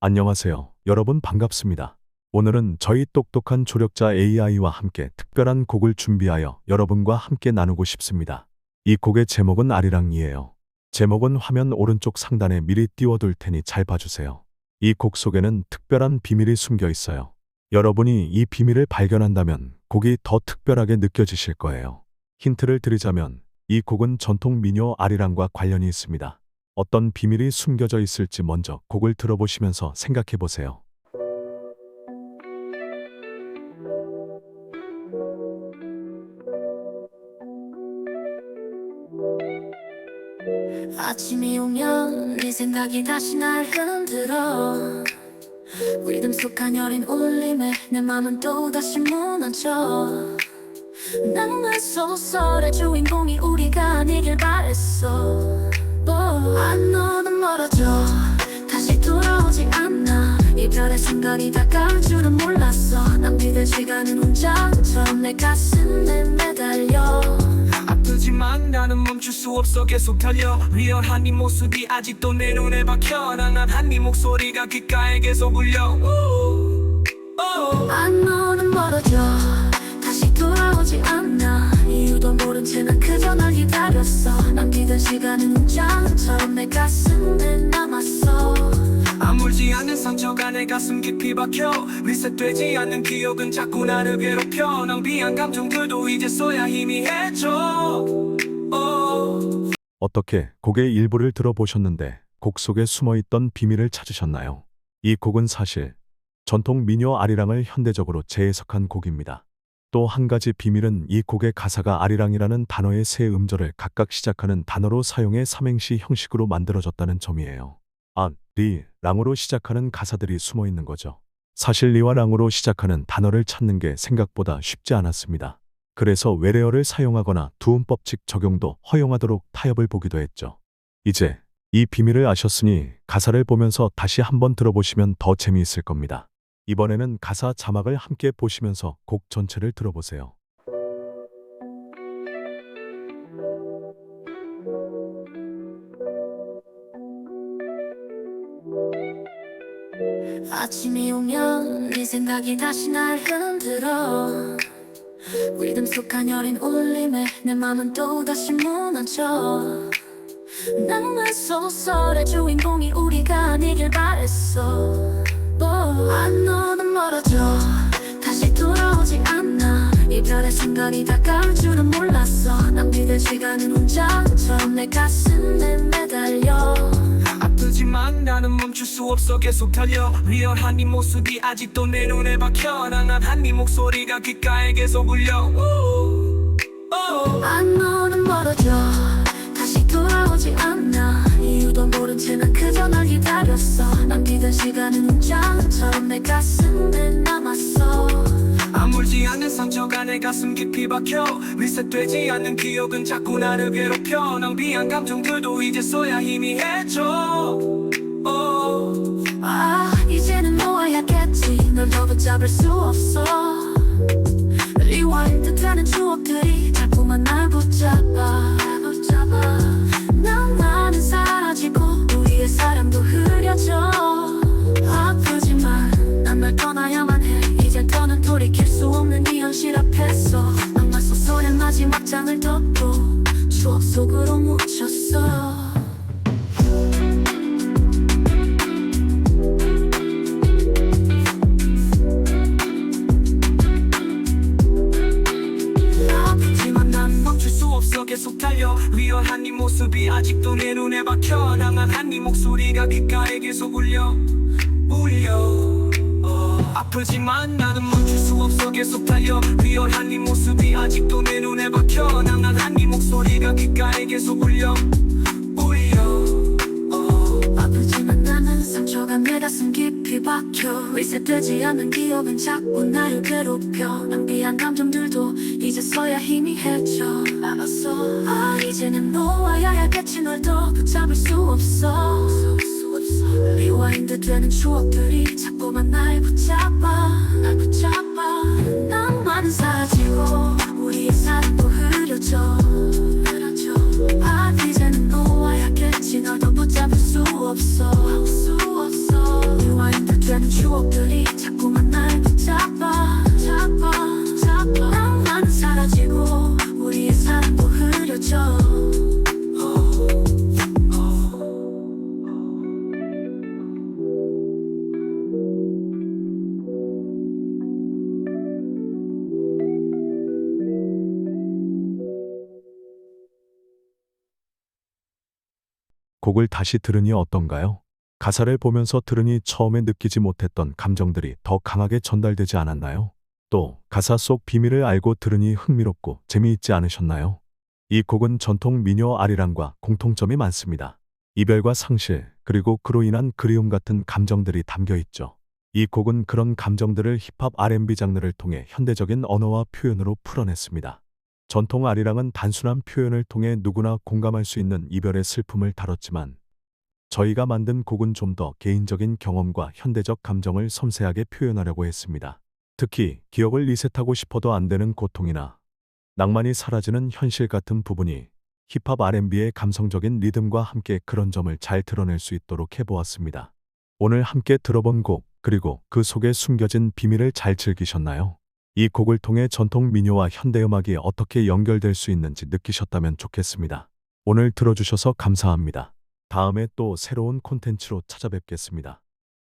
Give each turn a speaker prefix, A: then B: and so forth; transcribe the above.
A: 안녕하세요. 여러분 반갑습니다. 오늘은 저희 똑똑한 조력자 AI와 함께 특별한 곡을 준비하여 여러분과 함께 나누고 싶습니다. 이 곡의 제목은 아리랑이에요. 제목은 화면 오른쪽 상단에 미리 띄워둘 테니 잘 봐주세요. 이 곡 속에는 특별한 비밀이 숨겨 있어요. 여러분이 이 비밀을 발견한다면 곡이 더 특별하게 느껴지실 거예요. 힌트를 드리자면 이 곡은 전통 민요 아리랑과 관련이 있습니다. 어떤 비밀이 숨겨져 있을지 먼저 곡을 들어보시면서 생각해 보세요.
B: 아침이 오면 네 생각이 다시 날 흔들어. 리듬 속 가녀린 울림에 내 맘은 또다시 무너져. 낭만 소설의 주인공이 우리가 아니길 바랬어 oh, 아 너는 멀어져. 다시 돌아오지 않나 이별의 순간이 다가올 줄은 몰랐어. 낭비된 시간은 운장처럼 내 가슴에 매달려.
C: 아프지만 나는 멈출 수 없어 계속 달려. 리얼한 네 모습이 아직도 내 눈에 박혀. 낭한한 네 목소리가 귓가에 계속 울려. 우, 우.
B: 아 너는 멀어져. 다시 돌아오지 않나 이유도 모른 채 난 그저 널 기다렸어 남기던 시간은 운장처럼 내 가슴에 남았어
C: 아물지 않는 상처가 내 가슴 깊이 박혀 리셋되지 않는 기억은 자꾸 나를 괴롭혀 낭비한 감정들도 이제서야 희미해져 어.
A: 어떻게 곡의 일부를 들어보셨는데 곡 속에 숨어 있던 비밀을 찾으셨나요? 이 곡은 사실 전통 민요 아리랑을 현대적으로 재해석한 곡입니다. 또 한 가지 비밀은 이 곡의 가사가 아리랑이라는 단어의 세 음절을 각각 시작하는 단어로 사용해 삼행시 형식으로 만들어졌다는 점이에요. 아, 리, 랑으로 시작하는 가사들이 숨어 있는 거죠. 사실 리와 랑으로 시작하는 단어를 찾는 게 생각보다 쉽지 않았습니다. 그래서 외래어를 사용하거나 두음법칙 적용도 허용하도록 타협을 보기도 했죠. 이제 이 비밀을 아셨으니 가사를 보면서 다시 한번 들어보시면 더 재미있을 겁니다. 이번에는 가사 자막을 함께 보시면서 곡 전체를 들어보세요.
B: 아침이 오면 네 생각이 다시 날 흔들어. 리듬 속 가녀린 울림에 내 맘은 또다시 무너져. 낭만 소설의 주인공이 우리가 아니길 바랬어 oh, 아 너는 멀어져. 다시 돌아오지 않나 이별의 순간이 다가올 줄은 몰랐어. 낭비된 시간은 운장처럼 내 가슴에 매달려.
C: 아프지만 나는 멈출 수 없어. 계속 달려. 리얼한 네 모습이 아직도 내 눈에 박혀. 낭한한 네 목소리가 귓가에 계속 울려. 우, 우.
B: 아 너는 멀어져 다시 돌아오지 않나 이유도 모른 채 난 그저 널 기다렸어. 남기던 시간은 운장처럼 내 가슴에 남았어.
C: 아물지 않는 상처가 내 가슴 깊이 박혀. 리셋되지 않는 기억은 자꾸 나를 괴롭혀. 낭비한 감정들도 이제서야 희미해져. 어.
B: 아 이제는 놓아야겠지. 널 더 붙잡을 수 없어. 리와인드 되는 추억들이 자꾸만 날 붙잡아 마지막 장을 덮고 추억 속으로 묻혔어
C: 아프지만 난 멈출 수 없어. 계속 달려. 리얼한 네 모습이 아직도 내 눈에 박혀. 낭한한 네 목소리가 귓가에 계속 울려. 울려 어. 아프지만 나는 멈출 수 없어 계속 달려. 리얼한 네 모습이 아직도 내 눈에 박혀. 낭한한 네 목소리가 귓가에 계속 울려. 어.
B: 내 가슴 깊이 박혀. 리셋되지 않는 기억은 자꾸 나를 괴롭혀. 낭비한 감정들도 이제서야 희미해져 알았어. 아 이제는 놓아야 알겠지 널더 붙잡을 수 없어 리와인드 되는 추억들이 자꾸만 날 붙잡아 날 붙잡아. 낭만은 사라지고 우리의 사랑도 흐려져
A: 곡을 다시 들으니 어떤가요? 가사를 보면서 들으니 처음에 느끼지 못했던 감정들이 더 강하게 전달되지 않았나요? 또 가사 속 비밀을 알고 들으니 흥미롭고 재미있지 않으셨나요? 이 곡은 전통 미녀 아리랑과 공통점이 많습니다. 이별과 상실, 그리고 그로 인한 그리움 같은 감정들이 담겨 있죠. 이 곡은 그런 감정들을 힙합 R&B 장르를 통해 현대적인 언어와 표현으로 풀어냈습니다. 전통 아리랑은 단순한 표현을 통해 누구나 공감할 수 있는 이별의 슬픔을 다뤘지만 저희가 만든 곡은 좀 더 개인적인 경험과 현대적 감정을 섬세하게 표현하려고 했습니다. 특히 기억을 리셋하고 싶어도 안 되는 고통이나 낭만이 사라지는 현실 같은 부분이 힙합 R&B의 감성적인 리듬과 함께 그런 점을 잘 드러낼 수 있도록 해보았습니다. 오늘 함께 들어본 곡, 그리고 그 속에 숨겨진 비밀을 잘 즐기셨나요? 이 곡을 통해 전통 민요와 현대 음악이 어떻게 연결될 수 있는지 느끼셨다면 좋겠습니다. 오늘 들어주셔서 감사합니다. 다음에 또 새로운 콘텐츠로 찾아뵙겠습니다.